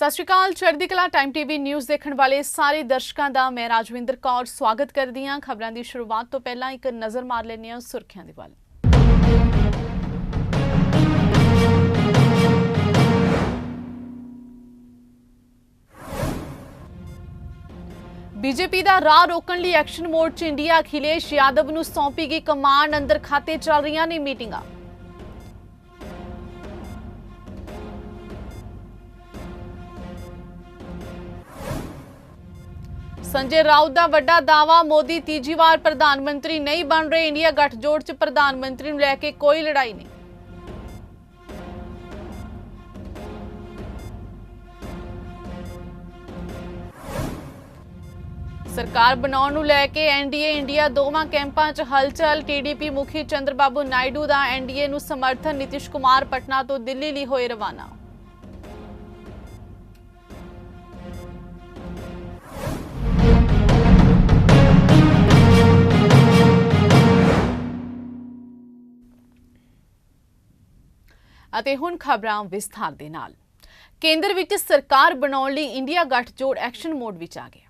ਸਤਿ ਸ਼੍ਰੀ ਅਕਾਲ, ਚੜ੍ਹਦੀ ਕਲਾ ਟਾਈਮ ਟੀਵੀ ਨਿਊਜ਼ ਦੇਖਣ ਵਾਲੇ ਸਾਰੇ ਦਰਸ਼ਕਾਂ ਦਾ ਮੈਂ ਰਾਜਵਿੰਦਰ ਕੌਰ ਸਵਾਗਤ ਕਰਦੀ ਹਾਂ। ਖਬਰਾਂ ਦੀ ਸ਼ੁਰੂਆਤ ਤੋਂ ਪਹਿਲਾਂ ਇੱਕ ਨਜ਼ਰ ਮਾਰ ਲੈਂਦੇ ਹਾਂ ਸੁਰਖੀਆਂ ਦੇ ਵੱਲ। ਬੀਜੇਪੀ ਦਾ ਰਾਹ ਰੋਕਣ ਲਈ ਐਕਸ਼ਨ ਮੋਡ 'ਚ ਇੰਡੀਆ ਅਖਿਲੇਸ਼ ਯਾਦਵ ਨੂੰ ਸੌਂਪੀ ਗਈ ਕਮਾਂਡ ਅੰਦਰ ਖਾਤੇ ਚੱਲ ਰਹੀਆਂ ਨੇ ਮੀਟਿੰਗਾਂ। ਸੰਜੇ ਰਾਉਤ ਦਾ ਵੱਡਾ ਦਾਵਾ ਮੋਦੀ ਤੀਜੀ ਵਾਰ ਪ੍ਰਧਾਨ ਮੰਤਰੀ ਨਹੀਂ ਬਣ ਰਹੇ, ਇੰਡੀਆ ਗੱਠਜੋੜ 'ਚ ਪ੍ਰਧਾਨ ਮੰਤਰੀ ਨੂੰ ਲੈ ਕੇ ਕੋਈ ਲੜਾਈ ਨਹੀਂ। ਸਰਕਾਰ ਬਣਾਉਣ ਨੂੰ ਲੈ ਕੇ ਐਨਡੀਏ ਇੰਡੀਆ ਦੋਵਾਂ ਕੈਂਪਾਂ 'ਚ ਹਲਚਲ ਟੀਡੀਪੀ ਮੁਖੀ ਚੰਦਰਬਾਬੂ ਨਾਇਡੂ ਦਾ ਐਨਡੀਏ ਨੂੰ ਸਮਰਥਨ, ਨਿਤਿਸ਼ ਕੁਮਾਰ ਪਟਨਾ ਤੋਂ ਦਿੱਲੀ ਲਈ ਹੋਏ ਰਵਾਨਾ। ਅਤੇ ਹੁਣ ਖਬਰਾਂ ਵਿਸਥਾਰ ਦੇ ਨਾਲ। ਕੇਂਦਰ ਵਿੱਚ ਸਰਕਾਰ ਬਣਾਉਣ ਲਈ ਇੰਡੀਆ ਗੱਠਜੋੜ ਐਕਸ਼ਨ ਮੋਡ ਵਿੱਚ ਆ ਗਿਆ।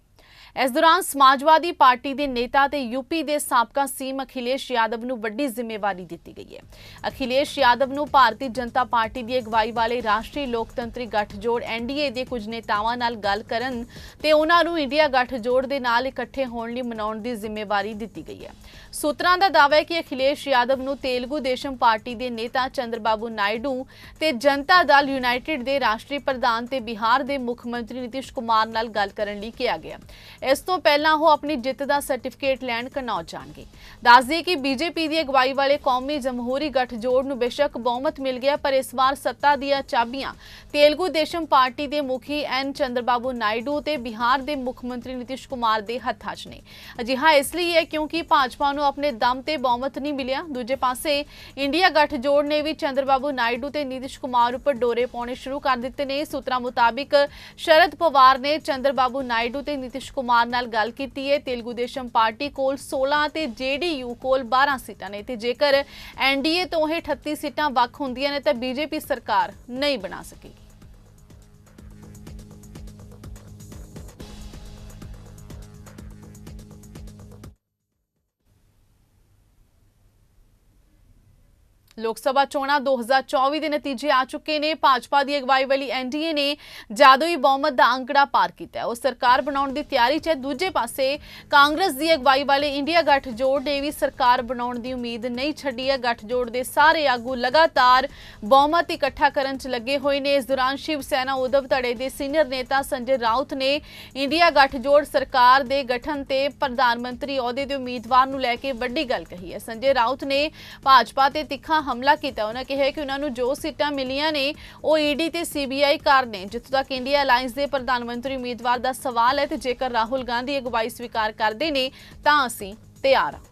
ਇਸ ਦੌਰਾਨ ਸਮਾਜਵਾਦੀ ਪਾਰਟੀ ਦੇ ਨੇਤਾ ਤੇ ਯੂਪੀ ਦੇ ਸਾਬਕਾ ਸੀਐਮ ਅਖਿਲੇਸ਼ ਯਾਦਵ ਨੂੰ ਵੱਡੀ ਜ਼ਿੰਮੇਵਾਰੀ ਦਿੱਤੀ ਗਈ ਹੈ। ਅਖਿਲੇਸ਼ ਯਾਦਵ ਨੂੰ ਭਾਰਤੀ ਜਨਤਾ ਪਾਰਟੀ ਦੀ ਅਗਵਾਈ ਵਾਲੇ ਰਾਸ਼ਟਰੀ ਲੋਕਤੰਤਰੀ ਗੱਠਜੋੜ ਐਨਡੀਏ ਦੇ ਕੁਝ ਨੇਤਾਵਾਂ ਨਾਲ ਗੱਲ ਕਰਨ ਤੇ ਉਹਨਾਂ ਨੂੰ ਇੰਡੀਆ ਗੱਠਜੋੜ ਦੇ ਨਾਲ ਇਕੱਠੇ ਹੋਣ ਲਈ ਮਨਾਉਣ ਦੀ ਜ਼ਿੰਮੇਵਾਰੀ ਦਿੱਤੀ ਗਈ ਹੈ। ਸੂਤਰਾਂ ਦਾ ਦਾਅਵਾ ਹੈ ਕਿ ਅਖਿਲੇਸ਼ ਯਾਦਵ ਨੂੰ ਤੇਲਗੂ ਦੇਸ਼ਮ ਪਾਰਟੀ ਦੇ ਨੇਤਾ ਚੰਦਰਬਾਬੂ ਨਾਇਡੂ ਤੇ ਜਨਤਾ ਦਲ ਯੂਨਾਈਟਿਡ ਦੇ ਰਾਸ਼ਟਰੀ ਪ੍ਰਧਾਨ ਤੇ ਬਿਹਾਰ ਦੇ ਮੁੱਖ ਮੰਤਰੀ ਨਿਤਿਸ਼ ਕੁਮਾਰ ਨਾਲ ਗੱਲ ਕਰਨ ਲਈ ਕਿਹਾ ਗਿਆ। ਇਸ ਤੋਂ ਪਹਿਲਾਂ ਉਹ ਆਪਣੀ ਜਿੱਤ ਦਾ ਸਰਟੀਫਿਕੇਟ ਲੈਣ ਕਨੌਜ ਜਾਣਗੇ। ਦੱਸ ਦਈਏ ਕਿ ਬੀਜੇਪੀ ਦੀ ਅਗਵਾਈ ਵਾਲੇ ਕੌਮੀ ਜਮਹੂਰੀ ਗੱਠਜੋੜ ਨੂੰ ਬੇਸ਼ੱਕ ਬਹੁਮਤ ਮਿਲ ਗਿਆ, ਪਰ ਇਸ ਵਾਰ ਸੱਤਾ ਦੀਆਂ ਚਾਬੀਆਂ ਤੇਲਗੂ ਦੇਸ਼ਮ ਪਾਰਟੀ ਦੇ ਮੁਖੀ ਐਨ ਚੰਦਰਬਾਬੂ ਨਾਇਡੂ ਤੇ ਬਿਹਾਰ ਦੇ ਮੁੱਖ ਮੰਤਰੀ ਨਿਤਿਸ਼ ਕੁਮਾਰ ਦੇ ਹੱਥਾਂ 'ਚ ਨੇ। ਅਜਿਹਾ ਇਸ ਲਈ ਹੈ ਕਿਉਂਕਿ ਭਾਜਪਾ ਨੂੰ ਆਪਣੇ ਦਮ ਤੇ ਬਹੁਮਤ ਨਹੀਂ ਮਿਲਿਆ। ਦੂਜੇ ਪਾਸੇ ਇੰਡੀਆ ਗੱਠਜੋੜ ਨੇ ਵੀ ਚੰਦਰਬਾਬੂ ਨਾਇਡੂ ਤੇ ਨਿਤਿਸ਼ ਕੁਮਾਰ ਉੱਪਰ ਡੋਰੇ ਪਾਉਣੇ ਸ਼ੁਰੂ ਕਰ ਦਿੱਤੇ ਨੇ। ਸੂਤਰਾਂ ਮੁਤਾਬਿਕ ਸ਼ਰਦ ਪਵਾਰ ਨੇ ਚੰਦਰਬਾਬੂ ਨਾਇਡੂ ਤੇ ਨਿਤਿਸ਼ ਕੁਮਾਰ ਨਾਲ ਗੱਲ ਕੀਤੀ ਹੈ। ਤੇਲਗੂ ਦੇਸ਼ਮ ਪਾਰਟੀ ਕੋਲ 16 ਤੇ ਜੇਡੀਯੂ ਕੋਲ 12 ਸੀਟਾਂ ਨੇ ਤੇ ਜੇਕਰ ਐਨਡੀਏ ਤੋਂ ਇਹ 38 ਸੀਟਾਂ ਵੱਖ ਹੁੰਦੀਆਂ ਨੇ ਤਾਂ ਬੀਜੇਪੀ ਸਰਕਾਰ ਨਹੀਂ ਬਣਾ ਸਕੇਗੀ। ਲੋਕ ਸਭਾ ਚੋਣਾਂ 2024 ਦੇ ਨਤੀਜੇ ਆ ਚੁੱਕੇ ਨੇ। ਭਾਜਪਾ ਦੀ ਅਗਵਾਈ ਵਾਲੀ ਐਨਡੀਏ ਨੇ ਜਾਦੂਈ ਬਹੁਮਤ ਦਾ ਅੰਕੜਾ ਪਾਰ ਕੀਤਾ ਉਹ ਸਰਕਾਰ ਬਣਾਉਣ ਦੀ ਤਿਆਰੀ 'ਚ ਹੈ। ਦੂਜੇ ਪਾਸੇ ਕਾਂਗਰਸ ਦੀ ਅਗਵਾਈ ਵਾਲੇ ਇੰਡੀਆ ਗੱਠਜੋੜ ਨੇ ਵੀ ਸਰਕਾਰ ਬਣਾਉਣ ਦੀ ਉਮੀਦ ਨਹੀਂ ਛੱਡੀ ਹੈ। ਗੱਠਜੋੜ ਦੇ ਸਾਰੇ ਆਗੂ ਲਗਾਤਾਰ ਬਹੁਮਤ ਇਕੱਠਾ ਕਰਨ 'ਚ ਲੱਗੇ ਹੋਏ ਨੇ। ਇਸ ਦੌਰਾਨ ਸ਼ਿਵ ਸੈਨਾ ਉਦਵ ਧੜੇ ਦੇ ਸੀਨੀਅਰ ਨੇਤਾ ਸੰਜੇ ਰਾਉਤ ਨੇ ਇੰਡੀਆ ਗੱਠਜੋੜ ਸਰਕਾਰ ਦੇ ਗਠਨ ਤੇ ਪ੍ਰਧਾਨ ਮੰਤਰੀ ਅਹੁਦੇ ਦੇ ਉਮੀਦਵਾਰ ਨੂੰ ਲੈ ਕੇ ਵੱਡੀ ਗੱਲ ਕਹੀ ਹੈ। ਸੰਜੇ ਰਾਉਤ ਨੇ ਭਾਜਪਾ ਤੇ ਤਿੱਖਾ ਹਮਲਾ ਕੀਤਾ। ਉਹਨਾਂ ਕਿਹਾ ਕਿ ਉਹਨਾਂ ਨੂੰ ਜੋ ਸੀਟਾਂ ਮਿਲੀਆਂ ਨੇ, ਉਹ ਈਡੀ ਤੇ ਸੀਬੀਆਈ ਕਾਰ ਨੇ। ਜਿੱਥੋਂ ਤੱਕ ਇੰਡੀਆ ਅਲਾਈਅੰਸ ਦੇ ਪ੍ਰਧਾਨ ਮੰਤਰੀ ਉਮੀਦਵਾਰ ਦਾ ਸਵਾਲ ਹੈ ਤੇ ਜੇਕਰ ਰਾਹੁਲ ਗਾਂਧੀ ਅਗਵਾਈ ਸਵੀਕਾਰ ਕਰਦੇ ਨੇ, ਤਾਂ ਅਸੀਂ ਤਿਆਰ ਹਾਂ।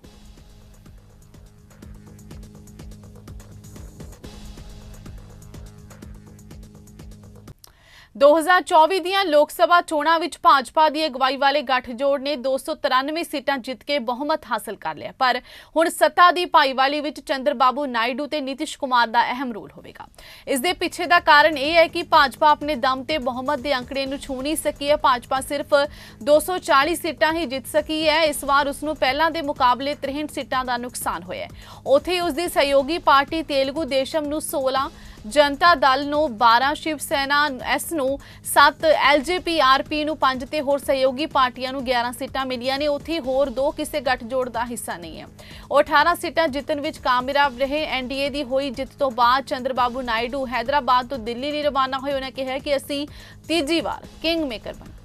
2024 ਦੀਆਂ ਲੋਕ ਸਭਾ ਚੋਣਾਂ ਵਿੱਚ ਭਾਜਪਾ ਦੀ ਅਗਵਾਈ ਵਾਲੇ ਗੱਠਜੋੜ ਨੇ 293 ਸੀਟਾਂ ਜਿੱਤ ਕੇ ਬਹੁਮਤ ਹਾਸਲ ਕਰ ਲਿਆ। ਪਰ ਹੁਣ ਸੱਤਾ ਦੀ ਭਾਈਵਾਲੀ ਵਿੱਚ ਚੰਦਰਬਾਬੂ ਨਾਇਡੂ ਤੇ ਨਿਤਿਸ਼ ਕੁਮਾਰ ਦਾ ਅਹਿਮ ਰੋਲ ਹੋਵੇਗਾ। ਇਸ ਦੇ ਪਿੱਛੇ ਦਾ ਕਾਰਨ ਇਹ ਹੈ ਕਿ ਭਾਜਪਾ ਆਪਣੇ ਦਮ ਤੇ ਬਹੁਮਤ ਦੇ ਅੰਕੜੇ ਨੂੰ ਛੂ ਨਹੀਂ ਸਕੀ ਹੈ। ਭਾਜਪਾ ਸਿਰਫ 240 ਸੀਟਾਂ ਹੀ ਜਿੱਤ ਸਕੀ ਹੈ। ਇਸ ਵਾਰ ਉਸ ਨੂੰ ਪਹਿਲਾਂ ਦੇ ਮੁਕਾਬਲੇ 63 ਸੀਟਾਂ ਦਾ ਨੁਕਸਾਨ ਹੋਇਆ ਹੈ। ਉੱਥੇ ਉਸ ਦੀ ਸਹਿਯੋਗੀ ਪਾਰਟੀ ਤੇਲਗੂ ਦੇਸ਼ਮ ਨੂੰ 16 ਜਨਤਾ ਦਲ ਨੂੰ 12 ਸ਼ਿਵ ਸੈਨਾ ਐਸ ਨੂੰ 7 ਆਰ ਪੀ ਨੂੰ 5 ਤੇ ਹੋਰ ਸਹਿਯੋਗੀ ਪਾਰਟੀਆਂ ਨੂੰ 11 ਸੀਟਾਂ ਮਿਲੀਆਂ ਨੇ। ਉੱਥੇ ਹੋਰ ਦੋ ਕਿਸੇ ਗੱਠਜੋੜ ਦਾ ਹਿੱਸਾ ਨਹੀਂ ਹੈ। ਉਹ 18 ਸੀਟਾਂ ਜਿੱਤਣ ਵਿੱਚ ਕਾਮਯਾਬ ਰਹੇ। ਐੱਨ ਡੀ ਏ ਦੀ ਹੋਈ ਜਿੱਤ ਤੋਂ ਬਾਅਦ ਚੰਦਰਬਾਬੂ ਨਾਇਡੂ ਹੈਦਰਾਬਾਦ ਤੋਂ ਦਿੱਲੀ ਲਈ ਰਵਾਨਾ ਹੋਏ। ਉਹਨਾਂ ਕਿਹਾ ਕਿ ਅਸੀਂ ਤੀਜੀ ਵਾਰ ਕਿੰਗ ਮੇਕਰ ਬਣ।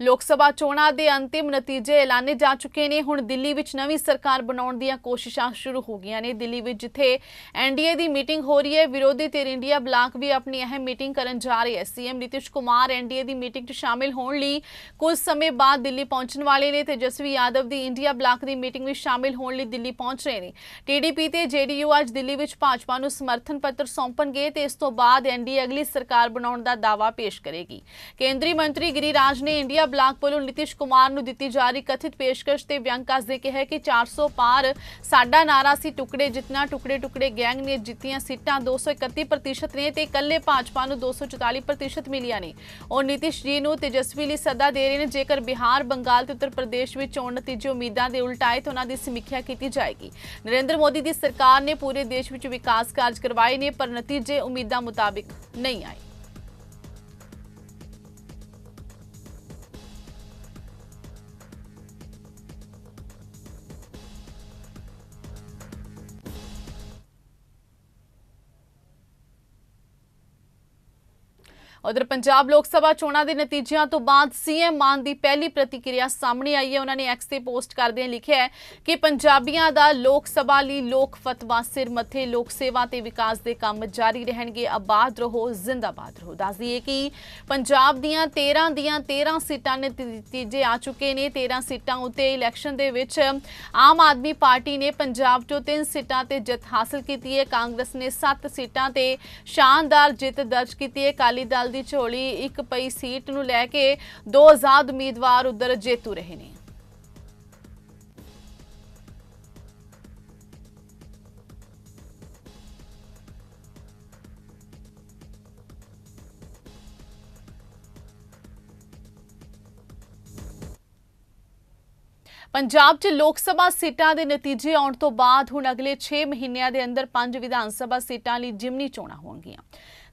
ਲੋਕ ਸਭਾ ਚੋਣਾਂ ਦੇ ਅੰਤਿਮ ਨਤੀਜੇ ਐਲਾਨੇ ਜਾ ਚੁੱਕੇ ਨੇ। ਹੁਣ ਦਿੱਲੀ ਵਿੱਚ ਨਵੀਂ ਸਰਕਾਰ ਬਣਾਉਣ ਦੀਆਂ ਕੋਸ਼ਿਸ਼ਾਂ ਸ਼ੁਰੂ ਹੋ ਗਈਆਂ ਨੇ। ਦਿੱਲੀ ਵਿੱਚ ਜਿੱਥੇ ਐਨਡੀਏ ਦੀ ਮੀਟਿੰਗ ਹੋ ਰਹੀ ਹੈ, ਵਿਰੋਧੀ ਧਿਰ ਇੰਡੀਆ ਬਲਾਕ ਵੀ ਆਪਣੀ ਅਹਿਮ ਮੀਟਿੰਗ ਕਰਨ ਜਾ ਰਹੀ ਹੈ। ਸੀਐਮ ਨਿਤਿਸ਼ ਕੁਮਾਰ ਐਨਡੀਏ ਦੀ ਮੀਟਿੰਗ 'ਚ ਸ਼ਾਮਿਲ ਹੋਣ ਲਈ ਕੁਝ ਸਮੇਂ ਬਾਅਦ ਦਿੱਲੀ ਪਹੁੰਚਣ ਵਾਲੇ ਨੇ ਤੇਜਸਵੀ ਯਾਦਵ ਦੀ ਇੰਡੀਆ ਬਲਾਕ ਦੀ ਮੀਟਿੰਗ ਵਿੱਚ ਸ਼ਾਮਿਲ ਹੋਣ ਲਈ ਦਿੱਲੀ ਪਹੁੰਚ ਰਹੇ ਨੇ। ਟੀਡੀਪੀ ਤੇ ਜੇਡੀਯੂ ਅੱਜ ਦਿੱਲੀ ਵਿੱਚ ਭਾਜਪਾ ਨੂੰ ਸਮਰਥਨ ਪੱਤਰ ਸੌਂਪਣਗੇ ਤੇ ਇਸ ਤੋਂ ਬਾਅਦ ਐਨਡੀਏ ਅਗਲੀ ਸਰਕਾਰ ਬਣਾਉਣ ਦਾ ਦਾਅਵਾ ਪੇਸ਼ ਕਰੇਗੀ। ਕੇਂਦਰੀ ਮੰਤਰੀ ਗਿਰੀਰਾਜ ਨੇ ਇੰਡੀਆ ਬਲਾਕ ਵੱਲੋਂ ਨਿਤਿਸ਼ ਕੁਮਾਰ ਨੂੰ ਦਿੱਤੀ ਜਾ ਰਹੀ ਕਥਿਤ ਪੇਸ਼ਕਸ਼ ਤੇ ਵਿਅੰਗ ਕੱਸਦੇ ਕਿਹਾ ਕਿ 400 ਪਾਰ ਸਾਡਾ ਨਾਰਾ ਸੀ ਟੁਕੜੇ, ਜਿਤਨਾ ਟੁਕੜੇ ਟੁਕੜੇ ਗੈਂਗ ਨੇ ਜਿੱਤੀਆਂ ਸੀਟਾਂ 231% ਨੇ ਤੇ ਇਕੱਲੇ ਭਾਜਪਾ ਨੂੰ 244% ਮਿਲੀਆਂ ਨੇ। ਉਹ ਨਿਤਿਸ਼ ਜੀ ਨੂੰ ਤੇਜਸਵੀ ਲਈ ਸੱਦਾ ਦੇ ਰਹੇ ਨੇ, ਜੇਕਰ ਬਿਹਾਰ, ਬੰਗਾਲ ਤੇ ਉੱਤਰ ਪ੍ਰਦੇਸ਼ ਵਿੱਚ ਚੋਣ ਨਤੀਜੇ ਉਮੀਦਾਂ ਦੇ ਉਲਟ ਆਏ ਤਾਂ ਉਹਨਾਂ ਦੀ ਸਮੀਖਿਆ ਕੀਤੀ ਜਾਏਗੀ। ਨਰਿੰਦਰ ਮੋਦੀ ਦੀ ਸਰਕਾਰ ਨੇ ਪੂਰੇ ਦੇਸ਼ ਵਿੱਚ ਵਿਕਾਸ ਕਾਰਜ ਕਰਵਾਏ ਨੇ, ਪਰ ਨਤੀਜੇ ਉਮੀਦਾਂ ਮੁਤਾਬਿਕ ਨਹੀਂ ਆਏ। ਉਧਰ ਪੰਜਾਬ ਲੋਕ ਸਭਾ ਚੋਣਾਂ ਦੇ ਨਤੀਜਿਆਂ ਤੋਂ ਬਾਅਦ ਸੀਐਮ ਮਾਨ ਦੀ ਪਹਿਲੀ ਪ੍ਰਤੀਕਿਰਿਆ ਸਾਹਮਣੇ ਆਈ ਹੈ। ਉਹਨਾਂ ਨੇ ਐਕਸ ਤੇ ਪੋਸਟ ਕਰਦਿਆਂ ਲਿਖਿਆ ਹੈ ਕਿ ਪੰਜਾਬੀਆਂ ਦਾ ਲੋਕ ਸਭਾ ਲਈ ਲੋਕ ਫਤਵਾ ਸਿਰ ਮੱਥੇ, ਲੋਕ ਸੇਵਾ ਤੇ ਵਿਕਾਸ ਦੇ ਕੰਮ ਜਾਰੀ ਰਹਿਣਗੇ। ਆਬਾਦ ਰਹੋ, ਜ਼ਿੰਦਾਬਾਦ ਰਹੋ। ਦੱਸ ਦਈਏ ਕਿ ਪੰਜਾਬ ਦੀਆਂ 13 ਦੀਆਂ 13 ਸੀਟਾਂ ਨੇ ਨਤੀਜੇ ਆ ਚੁੱਕੇ ਨੇ। 13 ਸੀਟਾਂ ਉਤੇ ਇਲੈਕਸ਼ਨ ਦੇ ਵਿੱਚ ਆਮ ਆਦਮੀ ਪਾਰਟੀ ਨੇ ਪੰਜਾਬ ਤੋਂ 3 ਸੀਟਾਂ ਤੇ ਜਿੱਤ ਹਾਸਲ ਕੀਤੀ ਹੈ। ਕਾਂਗਰਸ ਨੇ 7 ਸੀਟਾਂ ਤੇ ਸ਼ਾਨਦਾਰ ਜਿੱਤ ਦਰਜ ਕੀਤੀ ਹੈ। ਅਕਾਲੀ ਦਲ ਦੀ ਝੋਲੀ ਇੱਕ ਪਈ ਸੀਟ ਨੂੰ ਲੈ ਕੇ ਦੋ ਆਜ਼ਾਦ ਉਮੀਦਵਾਰ ਉਧਰ ਜੇਤੂ ਰਹੇ ਨੇ। ਪੰਜਾਬ 'ਚ ਲੋਕ ਸਭਾ ਸੀਟਾਂ ਦੇ ਨਤੀਜੇ ਆਉਣ ਤੋਂ ਬਾਅਦ ਹੁਣ ਅਗਲੇ 6 ਮਹੀਨਿਆਂ ਦੇ ਅੰਦਰ ਪੰਜ ਵਿਧਾਨ ਸਭਾ ਸੀਟਾਂ ਲਈ ਜਿਮਨੀ ਚੋਣਾਂ ਹੋਣਗੀਆਂ।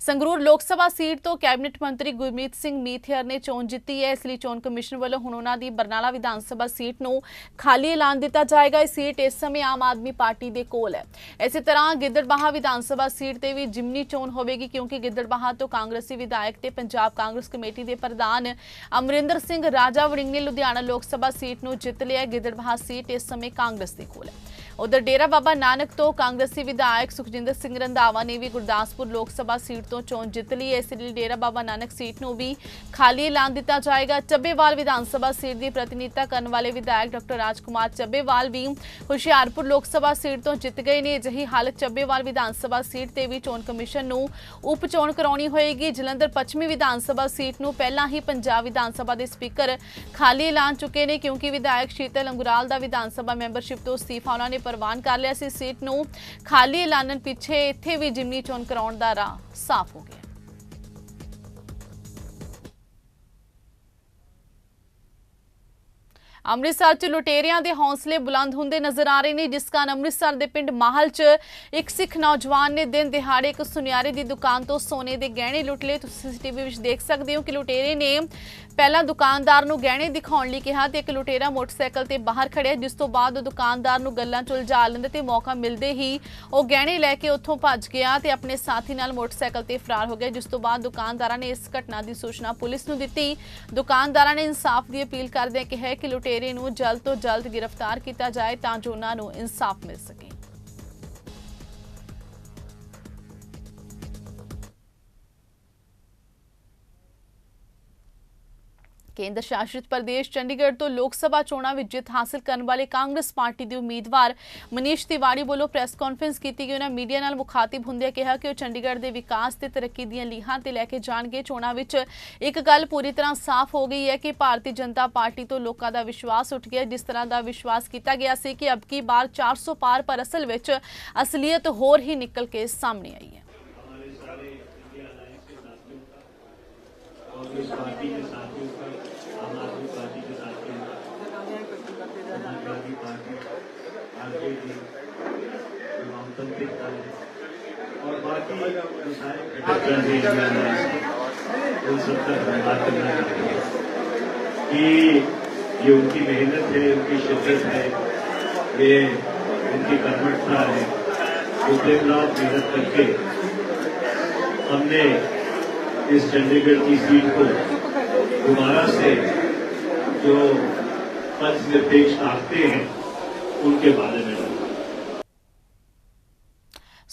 ਸੰਗਰੂਰ ਲੋਕ ਸਭਾ ਸੀਟ ਤੋਂ ਕੈਬਨਿਟ ਮੰਤਰੀ ਗੁਰਮੀਤ ਸਿੰਘ ਮੀਥਿਅਰ ਨੇ ਚੋਣ ਜਿੱਤੀ ਹੈ। ਇਸ ਲਈ ਚੋਣ ਕਮਿਸ਼ਨ ਵੱਲੋਂ ਹੁਣ ਉਹਨਾਂ ਦੀ ਬਰਨਾਲਾ ਵਿਧਾਨ ਸਭਾ ਸੀਟ ਨੂੰ ਖਾਲੀ ਐਲਾਨ ਦਿੱਤਾ ਜਾਏਗਾ। ਇਹ ਸੀਟ ਇਸ ਸਮੇਂ ਆਮ ਆਦਮੀ ਪਾਰਟੀ ਦੇ ਕੋਲ ਹੈ। ਇਸੇ ਤਰ੍ਹਾਂ ਗਿੱਦੜਬਾਹਾ ਵਿਧਾਨ ਸਭਾ ਸੀਟ ਤੇ ਵੀ ਜਿਮਨੀ ਚੋਣ ਹੋਵੇਗੀ ਕਿਉਂਕਿ ਗਿੱਦੜਬਾਹਾ ਤੋਂ ਕਾਂਗਰਸੀ ਵਿਧਾਇਕ ਤੇ ਪੰਜਾਬ ਕਾਂਗਰਸ ਕਮੇਟੀ ਦੇ ਪ੍ਰਧਾਨ ਅਮਰਿੰਦਰ ਸਿੰਘ ਰਾਜਾ ਵੜਿੰਗ ਨੇ ਲੁਧਿਆਣਾ ਲੋਕ ਸਭਾ ਸੀਟ ਨੂੰ ਜਿੱਤ ਲਿਆ ਹੈ। ਗਿੱਦੜਬਾਹਾ ਸੀਟ ਇਸ ਸਮੇਂ ਕਾਂਗਰਸ ਦੇ ਕੋਲ ਹੈ। ਉਧਰ ਡੇਰਾ ਬਾਬਾ ਨਾਨਕ ਤੋਂ ਕਾਂਗਰਸੀ ਵਿਧਾਇਕ ਸੁਖਜਿੰਦਰ ਸਿੰਘ ਰੰਧਾਵਾ ਨੇ ਵੀ ਗੁਰਦਾਸਪੁਰ ਲੋਕ ਸਭਾ ਸੀਟ ਤੋਂ ਚੋਣ ਜਿੱਤ ਲਈ ਹੈ। ਇਸ ਲਈ ਡੇਰਾ ਬਾਬਾ ਨਾਨਕ ਸੀਟ ਨੂੰ ਵੀ ਖਾਲੀ ਐਲਾਨ ਦਿੱਤਾ ਜਾਏਗਾ। ਚੱਬੇਵਾਲ ਵਿਧਾਨ ਸਭਾ ਸੀਟ ਦੀ ਪ੍ਰਤੀਨਿਧਤਾ ਕਰਨ ਵਾਲੇ ਵਿਧਾਇਕ ਡਾਕਟਰ ਰਾਜਕੁਮਾਰ ਚੱਬੇਵਾਲ ਵੀ ਹੁਸ਼ਿਆਰਪੁਰ ਲੋਕ ਸਭਾ ਸੀਟ ਤੋਂ ਜਿੱਤ ਗਏ ਨੇ। ਅਜਿਹੀ ਹਾਲਤ ਚੱਬੇਵਾਲ ਵਿਧਾਨ ਸਭਾ ਸੀਟ ਤੇ ਵੀ ਚੋਣ ਕਮਿਸ਼ਨ ਨੂੰ ਉਪ ਚੋਣ ਕਰਾਉਣੀ ਹੋਏਗੀ। ਜਲੰਧਰ ਪੱਛਮੀ ਵਿਧਾਨ ਸਭਾ ਸੀਟ ਨੂੰ ਪਹਿਲਾਂ ਹੀ ਪੰਜਾਬ ਵਿਧਾਨ ਸਭਾ ਦੇ ਸਪੀਕਰ ਖਾਲੀ ਐਲਾਨ ਚੁੱਕੇ ਨੇ ਕਿਉਂਕਿ ਵਿਧਾਇਕ ਸ਼ੀਤਲ ਅੰਗੁਰਾਲ ਦਾ ਵਿਧਾਨ ਸਭਾ ਮੈਂਬਰਸ਼ਿਪ ਤੋਂ ਅਸਤੀਫਾ ਉਹਨਾਂ ਨੇ ਪ੍ਰਵਾਨ ਕਰ ਲਿਆ ਸੀ। ਸੀਟ ਨੂੰ ਖਾਲੀ ਐਲਾਨਣ ਪਿੱਛੇ ਇੱਥੇ ਵੀ ਜਿਮਨੀ ਚੋਣ ਕਰਾਉਣ ਦਾ ਰਾਹ ਸਾਫ਼ ਹੋ ਗਿਆ। ਅੰਮ੍ਰਿਤਸਰ 'ਚ ਲੁਟੇਰਿਆਂ ਦੇ ਹੌਸਲੇ ਬੁਲੰਦ ਹੁੰਦੇ ਨਜ਼ਰ ਆ ਰਹੇ ਨੇ, ਜਿਸ ਕਾਰਨ ਅੰਮ੍ਰਿਤਸਰ ਦੇ ਪਿੰਡ ਮਾਹਲ 'ਚ ਇੱਕ ਸਿੱਖ ਨੌਜਵਾਨ ਨੇ ਦਿਨ ਦਿਹਾੜੇ ਇੱਕ ਸੁਨਿਆਰੇ ਦੀ ਦੁਕਾਨ ਤੋਂ ਸੋਨੇ ਦੇ ਗਹਿਣੇ ਲੁੱਟ ਲਏ। ਤੁਸੀਂ ਸੀਸੀਟੀਵੀ ਵਿੱਚ ਦੇਖ ਸਕਦੇ ਹੋ ਕਿ ਲੁਟੇਰੇ ਨੇ ਪਹਿਲਾਂ ਦੁਕਾਨਦਾਰ ਨੂੰ ਗਹਿਣੇ ਦਿਖਾਉਣ ਲਈ ਕਿਹਾ ਤੇ ਇੱਕ ਲੁਟੇਰਾ ਮੋਟਰਸਾਈਕਲ ਤੇ ਬਾਹਰ ਖੜਿਆ, ਜਿਸ ਤੋਂ ਬਾਅਦ ਉਹ ਦੁਕਾਨਦਾਰ ਨੂੰ ਗੱਲਾਂ 'ਚ ਉਲਝਾ ਲੈਂਦੇ ਤੇ ਮੌਕਾ ਮਿਲਦੇ ਹੀ ਉਹ ਗਹਿਣੇ ਲੈ ਕੇ ਉੱਥੋਂ ਭੱਜ ਗਿਆ ਤੇ ਆਪਣੇ ਸਾਥੀ ਨਾਲ ਮੋਟਰਸਾਈਕਲ ਤੇ ਫਰਾਰ ਹੋ ਗਿਆ, ਜਿਸ ਤੋਂ ਬਾਅਦ ਦੁਕਾਨਦਾਰਾਂ ਨੇ ਇਸ ਘਟਨਾ ਦੀ ਸੂਚਨਾ ਪੁਲਿਸ ਨੂੰ ਦਿੱਤੀ। ਦੁਕਾਨਦਾਰਾਂ ਨੇ ਇਨਸਾਫ ਦੀ ਅਪੀਲ ਕਰਦਿਆਂ ਕਿਹਾ ਕਿ ਲੁਟੇਰੇ ਨੂੰ ਜਲਦ ਤੋਂ ਜਲਦ ਗ੍ਰਿਫਤਾਰ ਕੀਤਾ ਜਾਏ ਤਾਂ ਜੋ ਉਹਨਾਂ ਨੂੰ ਇਨਸਾਫ ਮਿਲ ਸਕੇ। ਕੇਂਦਰ ਸ਼ਾਸਿਤ ਪ੍ਰਦੇਸ਼ ਚੰਡੀਗੜ੍ਹ ਤੋਂ ਲੋਕ ਸਭਾ ਚੋਣਾਂ ਵਿੱਚ ਜਿੱਤ ਹਾਸਲ ਕਰਨ ਵਾਲੇ ਕਾਂਗਰਸ ਪਾਰਟੀ ਦੇ ਉਮੀਦਵਾਰ ਮਨੀਸ਼ ਤਿਵਾੜੀ ਵੱਲੋਂ ਪ੍ਰੈਸ ਕਾਨਫਰੰਸ ਕੀਤੀ ਗਈ। ਉਹਨਾਂ ਮੀਡੀਆ ਨਾਲ ਮੁਖਾਤਿਬ ਹੁੰਦਿਆਂ ਕਿਹਾ ਕਿ ਉਹ ਚੰਡੀਗੜ੍ਹ ਦੇ ਵਿਕਾਸ ਤੇ ਤਰੱਕੀ ਦੀਆਂ ਲੀਹਾਂ ਤੇ ਲੈ ਕੇ ਜਾਣਗੇ। ਚੋਣਾਂ ਵਿੱਚ ਇੱਕ ਗੱਲ ਪੂਰੀ ਤਰ੍ਹਾਂ ਸਾਫ਼ ਹੋ ਗਈ ਹੈ ਕਿ ਭਾਰਤੀ ਜਨਤਾ ਪਾਰਟੀ ਤੋਂ ਲੋਕਾਂ ਦਾ ਵਿਸ਼ਵਾਸ ਉੱਠ ਗਿਆ। ਜਿਸ ਤਰ੍ਹਾਂ ਦਾ ਵਿਸ਼ਵਾਸ ਕੀਤਾ ਗਿਆ ਸੀ ਕਿ ਅਬਕੀ ਬਾਰ 400 ਪਾਰ ਪਰ ਅਸਲ ਵਿੱਚ ਅਸਲੀਅਤ ਹੋਰ ਹੀ ਨਿਕਲ ਕੇ ਸਾਹਮਣੇ ਆਈ ਹੈ। का और इस पार्टी के साथियों का, आम आदमी पार्टी के साथियों का समाजवादी पार्टी आरजेडी वामपंथी दल और बाकी जो सारे उन सबका धन्यवाद करना चाहते हैं। कि ये उनकी मेहनत है, उनकी शिद्दत है, ये उनकी कर्मठता है जो दिन मेहनत करके हमने इस चंडीगढ़ की सीट को दोबारा से जो पंच निरपेक्ष ताकते हैं उनके बारे में बताया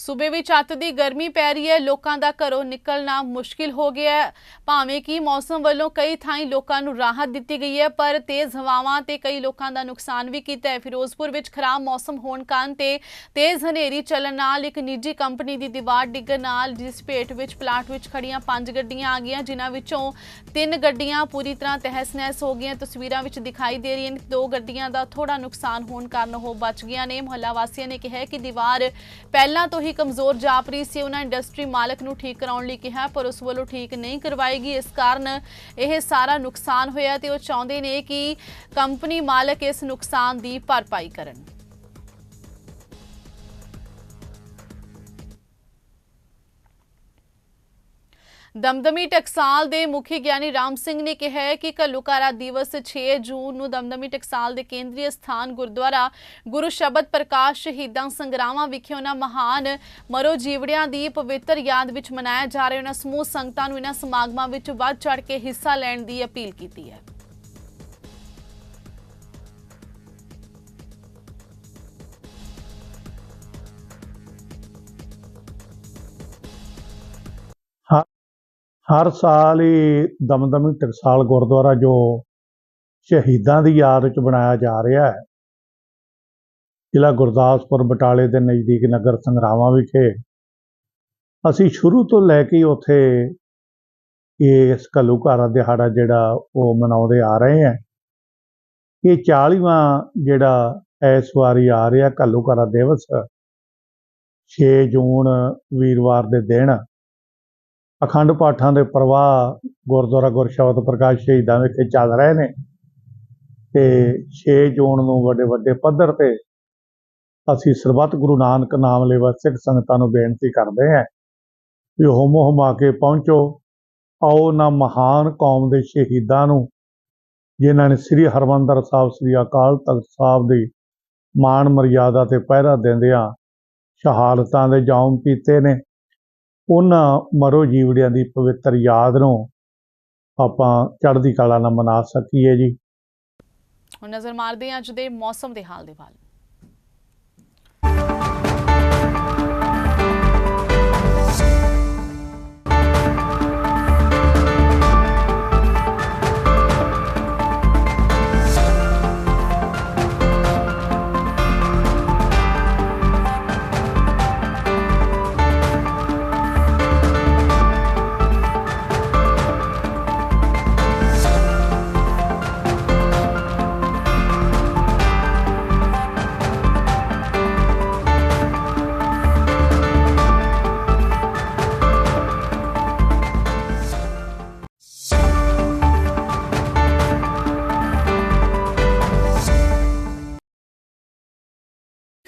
ਸੂਬੇ ਵਿੱਚ ਅੱਤ ਦੀ ਗਰਮੀ ਪੈ ਰਹੀ ਹੈ, ਲੋਕਾਂ ਦਾ ਘਰੋਂ ਨਿਕਲਣਾ ਮੁਸ਼ਕਿਲ ਹੋ ਗਿਆ ਹੈ। ਭਾਵੇਂ ਕਿ ਮੌਸਮ ਵੱਲੋਂ ਕਈ ਥਾਈਂ ਲੋਕਾਂ ਨੂੰ ਰਾਹਤ ਦਿੱਤੀ ਗਈ ਹੈ, ਪਰ ਤੇਜ਼ ਹਵਾਵਾਂ ਤੇ ਕਈ ਲੋਕਾਂ ਦਾ ਨੁਕਸਾਨ ਵੀ ਕੀਤਾ ਹੈ। ਫਿਰੋਜ਼ਪੁਰ ਵਿੱਚ ਖਰਾਬ ਮੌਸਮ ਹੋਣ ਕਾਰਨ ਤੇ ਤੇਜ਼ ਹਨੇਰੀ ਚੱਲਣ ਨਾਲ ਇੱਕ ਨਿੱਜੀ ਕੰਪਨੀ ਦੀ ਦੀਵਾਰ ਡਿੱਗਣ ਨਾਲ ਜਿਸ ਭੇਟ ਵਿੱਚ ਪਲਾਟ ਵਿੱਚ ਖੜੀਆਂ ਪੰਜ ਗੱਡੀਆਂ ਆ ਗਈਆਂ, ਜਿਨ੍ਹਾਂ ਵਿੱਚੋਂ ਤਿੰਨ ਗੱਡੀਆਂ ਪੂਰੀ ਤਰ੍ਹਾਂ ਤਹਿਸ-ਨਹਿਸ ਹੋ ਗਈਆਂ। ਤਸਵੀਰਾਂ ਵਿੱਚ ਦਿਖਾਈ ਦੇ ਰਹੀਆਂ ਨੇ ਦੋ ਗੱਡੀਆਂ ਦਾ ਥੋੜਾ ਨੁਕਸਾਨ ਹੋਣ ਕਾਰਨ ਉਹ ਬਚ ਗਈਆਂ ਨੇ। ਮੁਹੱਲਾ ਵਾਸੀਆਂ ਨੇ ਕਿਹਾ ਕਿ ਦੀਵਾਰ ਪਹਿਲਾਂ ਤੋਂ ਹੀ ਕਮਜ਼ੋਰ ਜਾਪ ਰਹੀ ਸੀ, ਉਹਨਾਂ ਇੰਡਸਟਰੀ ਮਾਲਕ ਨੂੰ ਠੀਕ ਕਰਾਉਣ ਲਈ ਕਿਹਾ, ਪਰ ਉਸ ਵੱਲੋਂ ਠੀਕ ਨਹੀਂ ਕਰਵਾਏਗੀ। ਇਸ ਕਾਰਨ ਇਹ ਸਾਰਾ ਨੁਕਸਾਨ ਹੋਇਆ ਤੇ ਉਹ ਚਾਹੁੰਦੇ ਨੇ ਕਿ ਕੰਪਨੀ ਮਾਲਕ ਇਸ ਨੁਕਸਾਨ ਦੀ ਭਰਪਾਈ ਕਰਨ। ਦਮਦਮੀ ਟਕਸਾਲ ਦੇ ਮੁਖੀ ਗਿਆਨੀ ਰਾਮ ਸਿੰਘ ਨੇ ਕਿਹਾ ਹੈ ਕਿ ਘੱਲੂਘਾਰਾ ਦਿਵਸ 6 ਜੂਨ ਨੂੰ ਦਮਦਮੀ ਟਕਸਾਲ ਦੇ ਕੇਂਦਰੀ ਸਥਾਨ ਗੁਰਦੁਆਰਾ ਗੁਰੂ ਸ਼ਬਦ ਪ੍ਰਕਾਸ਼ ਸ਼ਹੀਦਾਂ ਸੰਗਰਾਵਾਂ ਵਿਖੇ ਉਹਨਾਂ ਮਹਾਨ ਮਰੋ ਜੀਵੜਿਆਂ ਦੀ ਪਵਿੱਤਰ ਯਾਦ ਵਿੱਚ ਮਨਾਇਆ ਜਾ ਰਿਹਾ ਉਹਨਾਂ ਸਮੂਹ ਸੰਗਤਾਂ ਨੂੰ ਇਹਨਾਂ ਸਮਾਗਮਾਂ ਵਿੱਚ ਵੱਧ ਚੜ ਕੇ ਹਿੱਸਾ ਲੈਣ ਦੀ ਅਪੀਲ ਕੀਤੀ ਹੈ। ਹਰ ਸਾਲ ਹੀ ਦਮਦਮੀ ਟਕਸਾਲ ਗੁਰਦੁਆਰਾ ਜੋ ਸ਼ਹੀਦਾਂ ਦੀ ਯਾਦ ਵਿੱਚ ਬਣਾਇਆ ਜਾ ਰਿਹਾ ਹੈ। ਜ਼ਿਲ੍ਹਾ ਗੁਰਦਾਸਪੁਰ ਬਟਾਲੇ ਦੇ ਨਜ਼ਦੀਕ ਨਗਰ ਸੰਗਰਾਵਾਂ ਵਿਖੇ ਅਸੀਂ ਸ਼ੁਰੂ ਤੋਂ ਲੈ ਕੇ ਹੀ ਉੱਥੇ ਇਸ ਘੱਲੂਘਾਰਾ ਦਿਹਾੜਾ ਜਿਹੜਾ ਉਹ ਮਨਾਉਂਦੇ ਆ ਰਹੇ ਹਾਂ। ਇਹ 40ਵਾਂ ਜਿਹੜਾ ਇਸ ਵਾਰੀ ਆ ਰਿਹਾ ਘੱਲੂਘਾਰਾ ਦਿਵਸ 6 ਜੂਨ ਵੀਰਵਾਰ ਦੇ ਦਿਨ ਅਖੰਡ ਪਾਠਾਂ ਦੇ ਪ੍ਰਵਾਹ ਗੁਰਦੁਆਰਾ ਗੁਰਸ਼ਬਦ ਪ੍ਰਕਾਸ਼ ਸ਼ਹੀਦਾਂ ਵਿਖੇ ਚੱਲ ਰਹੇ ਨੇ ਤੇ 6 ਜੂਨ ਨੂੰ ਵੱਡੇ ਵੱਡੇ ਪੱਧਰ ਤੇ ਅਸੀਂ ਸਰਬੱਤ ਗੁਰੂ ਨਾਨਕ ਨਾਮ ਲੇਵਾ ਸਿੱਖ ਸੰਗਤਾਂ ਨੂੰ ਬੇਨਤੀ ਕਰਦੇ ਹਾਂ ਵੀ ਹੋਮੋ ਹਮਾ ਕੇ ਪਹੁੰਚੋ, ਆਓ ਨਾ ਮਹਾਨ ਕੌਮ ਦੇ ਸ਼ਹੀਦਾਂ ਨੂੰ, ਜਿਨ੍ਹਾਂ ਨੇ ਸ੍ਰੀ ਹਰਮੰਦਰ ਸਾਹਿਬ, ਸ੍ਰੀ ਅਕਾਲ ਤਖਤ ਸਾਹਿਬ ਦੀ ਮਾਣ ਮਰਿਆਦਾ ਤੇ ਪਹਿਰਾ ਦਿੰਦਿਆਂ ਸ਼ਹਾਦਤਾਂ ਦੇ ਜਾਮ ਪੀਤੇ ਨੇ। ਉਹਨਾਂ ਮਰੋ ਜੀਵੜਿਆਂ ਦੀ ਪਵਿੱਤਰ ਯਾਦ ਨੂੰ ਆਪਾਂ ਚੜ੍ਹਦੀ ਕਲਾ ਨਾਲ ਮਨਾ ਸਕੀਏ ਜੀ। ਹੁਣ ਨਜ਼ਰ ਮਾਰਦੇ ਹਾਂ ਅੱਜ ਦੇ ਮੌਸਮ ਦੇ ਹਾਲ ਦੇ ਵੱਲ।